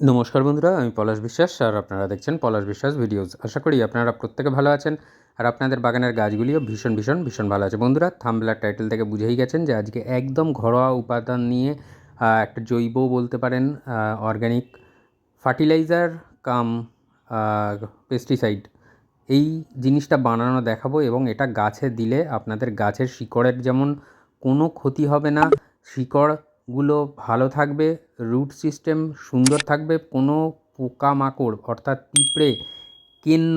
নমস্কার বন্ধুরা, আমি পলাশ বিশ্বাস আর আপনারা দেখছেন পলাশ বিশ্বাস ভিডিওস। আশা করি আপনারা প্রত্যেকে ভালো আছেন আর আপনাদের বাগানের গাছগুলিও ভীষণ ভীষণ ভীষণ ভালো আছে। বন্ধুরা থাম্বলার টাইটেল থেকে বুঝেই গেছেন যে আজকে একদম ঘরোয়া উপাদান নিয়ে একটা জৈব বলতে পারেন অর্গ্যানিক ফার্টিলাইজার কাম পেস্টিসাইড এই জিনিসটা বানানো দেখাবো এবং এটা গাছে দিলে আপনাদের গাছের শিকড়ের যেমন কোনো ক্ষতি হবে না শিকড়গুলো ভালো থাকবে রুট সিস্টেম সুন্দর থাকবে, কোনো পোকামাকড় অর্থাৎ পিঁপড়ে, কেন্ন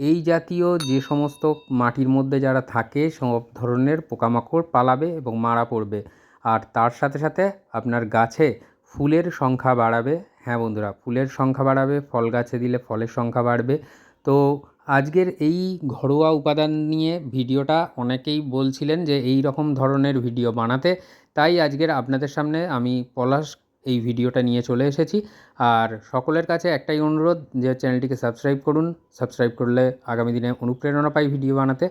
এই জাতীয় যে সমস্ত মাটির মধ্যে যারা থাকে, সব ধরনের পোকামাকড় পালাবে এবং মারা পড়বে। আর তার সাথে সাথে আপনার গাছে ফুলের সংখ্যা বাড়াবে। হ্যাঁ বন্ধুরা, ফুলের সংখ্যা বাড়াবে, ফল গাছে দিলে ফলের সংখ্যা বাড়বে। তো আজকের এই ঘরোয়া উপাদান নিয়ে ভিডিওটা অনেকেই বলছিলেন যে এই রকম ধরনের ভিডিও বানাতে। তাই আজকের আপনাদের সামনে আমি পলাশ এই ভিডিওটা নিয়ে চলে এসেছি। আর সকলের কাছে একটাই অনুরোধ যে চ্যানেলটিকে সাবস্ক্রাইব করুন। সাবস্ক্রাইব করলে আগামী দিনে অনুপ্রেরণা পাই ভিডিও বানাতে।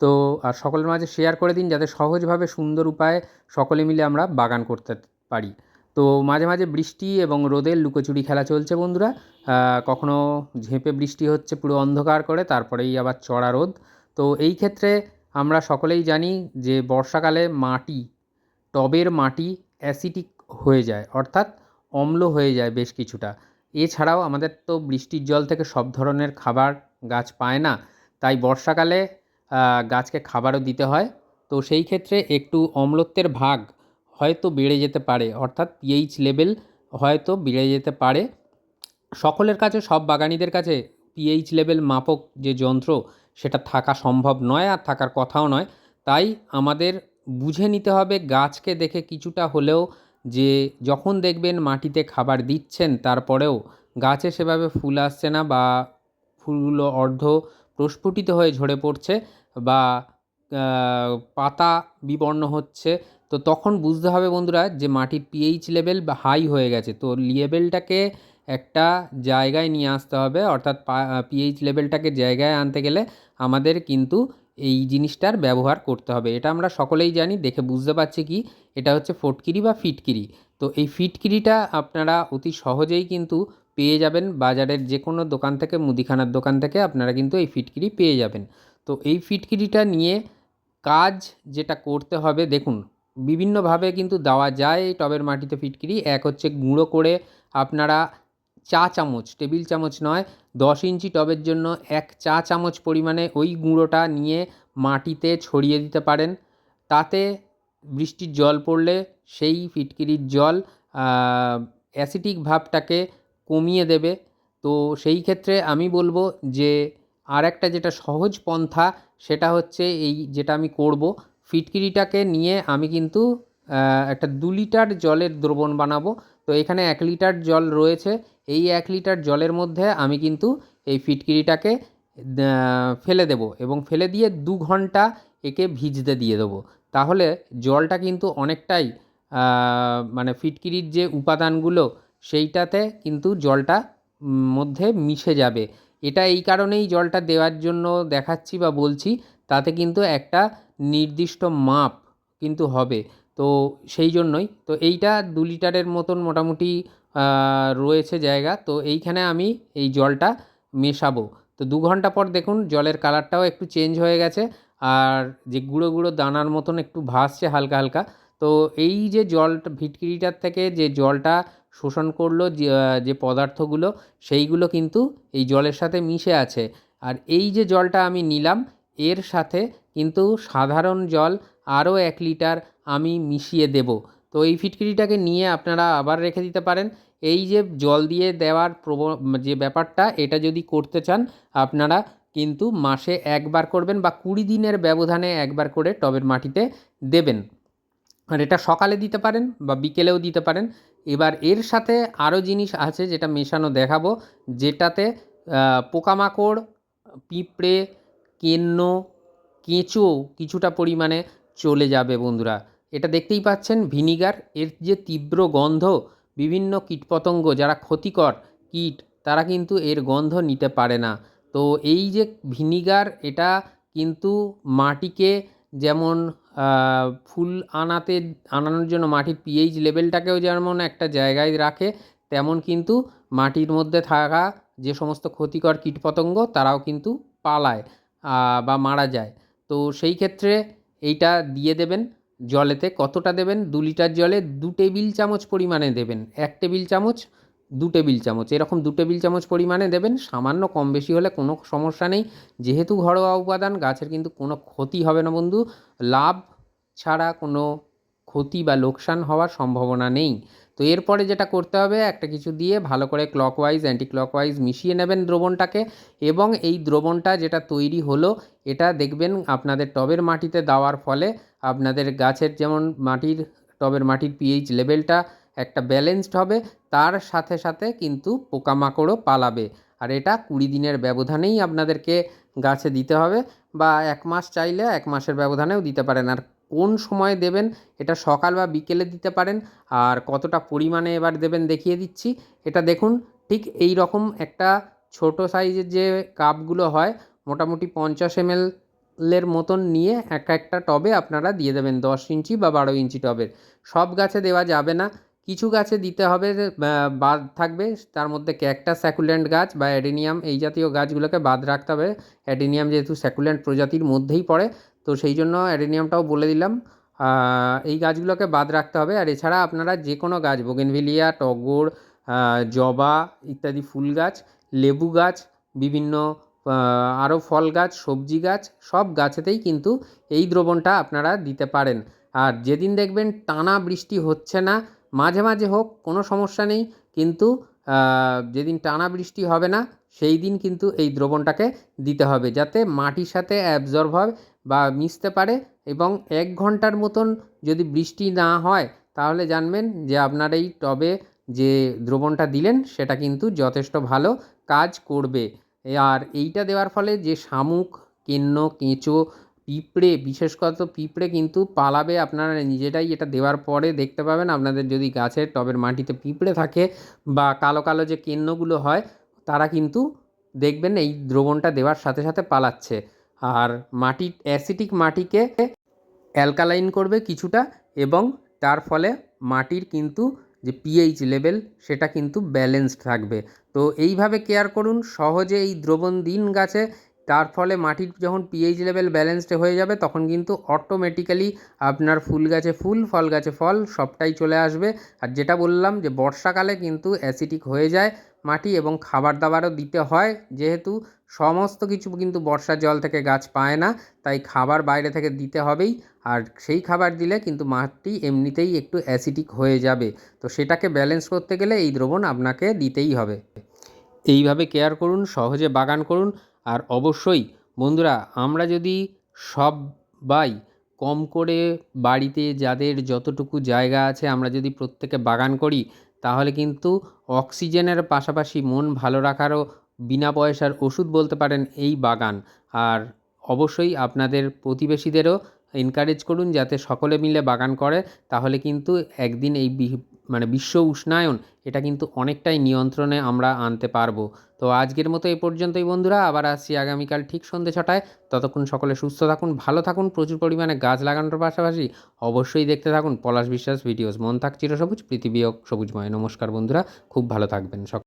তো আর সকলের মাঝে শেয়ার করে দিন যাতে সহজভাবে সুন্দর উপায়ে সকলে মিলে আমরা বাগান করতে পারি। তো মাঝে মাঝে বৃষ্টি এবং রোদের লুকোচুরি খেলা চলছে বন্ধুরা। কখনো ঝেঁপে বৃষ্টি হচ্ছে, পুরো অন্ধকার করে, তারপরেই আবার চড়া রোদ। তো এই ক্ষেত্রে আমরা সকলেই জানি যে বর্ষাকালে মাটি, টবের মাটি অ্যাসিডিক হয়ে যায়, অর্থাৎ অম্ল হয়ে যায় বেশ কিছুটা। এছাড়াও আমাদের তো বৃষ্টির জল থেকে সব ধরনের খাবার গাছ পায় না, তাই বর্ষাকালে গাছকে খাবারও দিতে হয়। তো সেই ক্ষেত্রে একটু অম্লত্বের ভাগ হয়তো বেড়ে যেতে পারে, অর্থাৎ পিএইচ লেভেল হয়তো বেড়ে যেতে পারে। সকলের কাছে, সব বাগানিদের কাছে পিএইচ লেভেল মাপক যে যন্ত্র, সেটা থাকা সম্ভব নয় আর থাকার কথাও নয়। তাই আমাদের বুঝে নিতে হবে, গাছকে দেখে কিছুটা হলেও যে যখন দেখবেন মাটিতে খাবার দিচ্ছেন, তারপরেও গাছে সেভাবে ফুল আসছে না বা ফুলগুলো অর্ধ প্রস্ফুটিত হয়ে ঝরে পড়ছে বা পাতা বিবর্ণ হচ্ছে তো তখন বুঝতে হবে বন্ধুরা যে মাটির পিএইচ লেভেল হাই হয়ে গেছে। তো লেভেলটাকে একটা জায়গায় নিয়ে আসতে হবে, অর্থাৎ পিএইচ লেভেলটাকে জায়গায় আনতে গেলে আমাদের কিন্তু এই জিনিসটার ব্যবহার করতে হবে। এটা আমরা সকলেই জানি, দেখে বুঝতে পারছি কি? এটা হচ্ছে ফটকিরি বা ফিটকিরি। তো এই ফিটকিরিটা আপনারা অতি সহজেই কিন্তু পেয়ে যাবেন বাজারের যে কোনো দোকান থেকে, মুদিখানার দোকান থেকে আপনারা কিন্তু এই ফিটকিরি পেয়ে যাবেন। তো এই ফিটকিরিটা নিয়ে কাজ যেটা করতে হবে, দেখুন বিভিন্নভাবে কিন্তু দেওয়া যায় এই টবের মাটিতে ফিটকিরি। এক হচ্ছে গুঁড়ো করে আপনারা চা চামচ, টেবিল চামচ নয়, দশ ইঞ্চি টবের জন্য এক চা চামচ পরিমাণে ওই গুঁড়োটা নিয়ে মাটিতে ছড়িয়ে দিতে পারেন। তাতে বৃষ্টির জল পড়লে সেই ফিটকিরির জল অ্যাসিটিক ভাবটাকে কমিয়ে দেবে। তো সেই ক্ষেত্রে আমি বলব যে আর একটা যেটা সহজ পন্থা সেটা হচ্ছে এই যেটা আমি করব ফিটকিরিটাকে নিয়ে আমি কিন্তু একটা দু লিটার জলের দ্রবণ বানাবো। তো এখানে এক লিটার জল রয়েছে। এই এক লিটার জলের মধ্যে আমি কিন্তু এই ফিটকিরিটাকে ফেলে দেব এবং ফেলে দিয়ে দু ঘণ্টা একে ভিজতে দিয়ে দেবো। তাহলে জলটা কিন্তু অনেকটাই মানে ফিটকিরির যে উপাদানগুলো, সেইটাতে কিন্তু জলটা মধ্যে মিশে যাবে। এটা এই কারণেই জলটা দেওয়ার জন্য দেখাচ্ছি বা বলছি, তাতে কিন্তু একটা নির্দিষ্ট মাপ কিন্তু হবে। তো সেই জন্যই, তো এইটা দু লিটারের মতন মোটামুটি রয়েছে জায়গা। তো এইখানে আমি এই জলটা মেশাবো। তো দু ঘণ্টা পর দেখুন, জলের কালারটাও একটু চেঞ্জ হয়ে গেছে। আর যে গুঁড়ো গুঁড়ো দানার মতন একটু ভাসছে হালকা হালকা। তো এই যে জলটা ভিটকিরিটার থেকে যে জলটা শোষণ করল যে যে পদার্থগুলো, সেইগুলো কিন্তু এই জলের সাথে মিশে আছে। আর এই যে জলটা আমি নিলাম, এর সাথে কিন্তু সাধারণ জল আরও এক লিটার আমি মিশিয়ে দেব। তো এই ফিটকিরিটাকে নিয়ে আপনারা আবার রেখে দিতে পারেন। এই যে জল দিয়ে দেওয়ার প্রব, যে ব্যাপারটা, এটা যদি করতে চান, আপনারা কিন্তু মাসে একবার করবেন বা কুড়ি দিনের ব্যবধানে একবার করে টবের মাটিতে দেবেন। আর এটা সকালে দিতে পারেন বা বিকেলেও দিতে পারেন। এবার এর সাথে আরও জিনিস আছে যেটা মেশানো দেখাবো, যেটাতে পোকামাকড়, পিঁপড়ে, কেন্ন কেঁচো কিছুটা পরিমাণে চলে যাবে বন্ধুরা। এটা দেখতেই পাচ্ছেন, ভিনিগার, এর যে তীব্র গন্ধ, বিভিন্ন কীটপতঙ্গ যারা ক্ষতিকর কীট, তারা কিন্তু এর গন্ধ নিতে পারে না। তো এই যে ভিনিগার, এটা কিন্তু মাটিকে যেমন ফুল আনাতে, আনানোর জন্য মাটির পিএইচ লেভেলটাকেও যেমন একটা জায়গায় রাখে, তেমন কিন্তু মাটির মধ্যে থাকা যে সমস্ত ক্ষতিকর কীটপতঙ্গ, তারাও কিন্তু পালায় বা মারা যায়। তো সেই ক্ষেত্রে এইটা দিয়ে দেবেন জলেতে। কতটা দেবেন? দু লিটার জলে দু টেবিল চামচ পরিমাণে দেবেন। এক টেবিল চামচ, দু টেবিল চামচ। এরকম দু টেবিল চামচ পরিমাণে দেবেন। সামান্য কম বেশি হলে কোনো সমস্যা নেই। যেহেতু ঘরোয়া উপাদান, গাছের কিন্তু কোনো ক্ষতি হবে না বন্ধু। লাভ ছাড়া কোনো ক্ষতি বা লোকসান হওয়ার সম্ভাবনা নেই। তো এরপরে যেটা করতে হবে, একটা কিছু দিয়ে ভালো করে ক্লকওয়াইজ অ্যান্টি ক্লকওয়াইজ মিশিয়ে নেবেন দ্রবণটাকে এবং এই দ্রবণটা যেটা তৈরি হলো, এটা দেখবেন আপনাদের টবের মাটিতে দেওয়ার ফলে আপনাদের গাছের যেমন মাটির, টবের মাটির পিএইচ লেভেলটা একটা ব্যালেন্সড হবে, তার সাথে সাথে কিন্তু পোকামাকড়ও পালাবে। আর এটা কুড়ি দিনের ব্যবধানেই আপনাদেরকে গাছে দিতে হবে বা এক মাস চাইলে এক মাসের ব্যবধানেও দিতে পারেন। আর কোন সময় দেবেন, এটা সকাল বা বিকেলে দিতে পারেন, আর কতটা পরিমাণে এবার দেবেন দেখিয়ে দিচ্ছি। এটা দেখুন, ঠিক এই রকম একটা ছোট সাইজের যে কাপগুলো হয়, মোটামুটি পঞ্চাশ এম এর মতন নিয়ে এক একটা টবে আপনারা দিয়ে দেবেন, দশ ইঞ্চি বা বারো ইঞ্চি টবের। সব গাছে দেওয়া যাবে না। কিছু গাছে দিতে হবে বাদ থাকবে, তার মধ্যে ক্যাকটাস স্যাকুল্যান্ট গাছ বা অ্যাডেনিয়াম এই জাতীয় গাছগুলোকে বাদ রাখতে হবে। অ্যাডেনিয়াম যেহেতু স্যাকুল্যান্ট প্রজাতির মধ্যেই পড়ে তো সেই জন্য অ্যাডেনিয়ামটাও বলে দিলাম। এই গাছগুলোকে বাদ রাখতে হবে। আর এছাড়া আপনারা যে কোনো গাছ, বোগেনভিলিয়া, টগর জবা ইত্যাদি ফুল গাছ, লেবু গাছ, বিভিন্ন আরও ফল গাছ, সবজি গাছ, সব গাছেতেই কিন্তু এই দ্রবণটা আপনারা দিতে পারেন। আর যেদিন দেখবেন টানা বৃষ্টি হচ্ছে না, মাঝে মাঝে হোক, কোনো সমস্যা নেই। কিন্তু যেদিন টানা বৃষ্টি হবে না, সেই দিন কিন্তু এই দ্রবণটাকে দিতে হবে। যাতে মাটির সাথে অ্যাবজর্ব হয় বা মিশতে পারে এবং এক ঘণ্টার মতন যদি বৃষ্টি না হয়, তাহলে জানবেন যে আপনার এই টবে যে দ্রবণটা দিলেন, সেটা কিন্তু যথেষ্ট ভালো কাজ করবে। আর এইটা দেওয়ার ফলে যে শামুক, কেন্ন, কেঁচো, পিঁপড়ে, বিশেষ করে পিঁপড়ে কিন্তু পালাবে আপনারা নিজেরাই এটা দেওয়ার পরে দেখতে পাবেন। আপনাদের যদি গাছের টবের মাটিতে পিঁপড়ে থাকে বা কালো কালো যে কেন্নগুলো হয়, তারা কিন্তু দেখবেন এই দ্রবণটা দেওয়ার সাথে সাথে পালাচ্ছে। আর মাটি, অ্যাসিটিক মাটিকে অ্যালকালাইন করবে কিছুটা এবং তার ফলে মাটির কিন্তু যে পিএইচ লেভেল সেটা কিন্তু ব্যালেন্সড থাকবে। তো এইভাবে কেয়ার করুন, সহজে এই দ্রবণ দিন গাছে তার ফলে মাটির যখন পিএইচ লেভেল ব্যালেন্সড হয়ে যাবে, তখন কিন্তু অটোমেটিক্যালি আপনার ফুল গাছে ফুল, ফল গাছে ফল, সবটাই চলে আসবে। আর যেটা বললাম যে, বর্ষাকালে কিন্তু অ্যাসিডিক হয়ে যায় মাটি এবং খাবার দাবারও দিতে হয়। যেহেতু সমস্ত কিছু কিন্তু বর্ষার জল থেকে গাছ পায় না, তাই খাবার বাইরে থেকে দিতে হবেই। আর সেই খাবার দিলে কিন্তু মাটি এমনিতেই একটু অ্যাসিডিক হয়ে যাবে। তো সেটাকে ব্যালেন্স করতে গেলে এই দ্রবণ আপনাকে দিতেই হবে। এইভাবে কেয়ার করুন, সহজে বাগান করুন। আর অবশ্যই বন্ধুরা আমরা যদি সবাই কম করে বাড়িতে যাদের যতটুকু জায়গা আছে আমরা যদি প্রত্যেকে বাগান করি, তাহলে কিন্তু অক্সিজেনের পাশাপাশি মন ভালো রাখারও বিনা পয়সার ওষুধ বলতে পারেন এই বাগান। আর অবশ্যই আপনাদের প্রতিবেশীদেরও এনকারেজ করুন যাতে সকলে মিলে বাগান করে, তাহলে কিন্তু একদিন এই মানে বিশ্ব উষ্ণায়ন, এটা কিন্তু অনেকটাই নিয়ন্ত্রণে আমরা আনতে পারব। তো আজকের মতো এই পর্যন্তই বন্ধুরা, আবার আসছি আগামীকাল ঠিক সন্ধ্যে ছটায়। ততক্ষণ সকলে সুস্থ থাকুন, ভালো থাকুন, প্রচুর পরিমাণে গাছ লাগানোর পাশাপাশি অবশ্যই দেখতে থাকুন পলাশ বিশ্বাস ভিডিওস। মন থাক চিরসবুজ, পৃথিবী সবুজময়। নমস্কার বন্ধুরা, খুব ভালো থাকবেন সক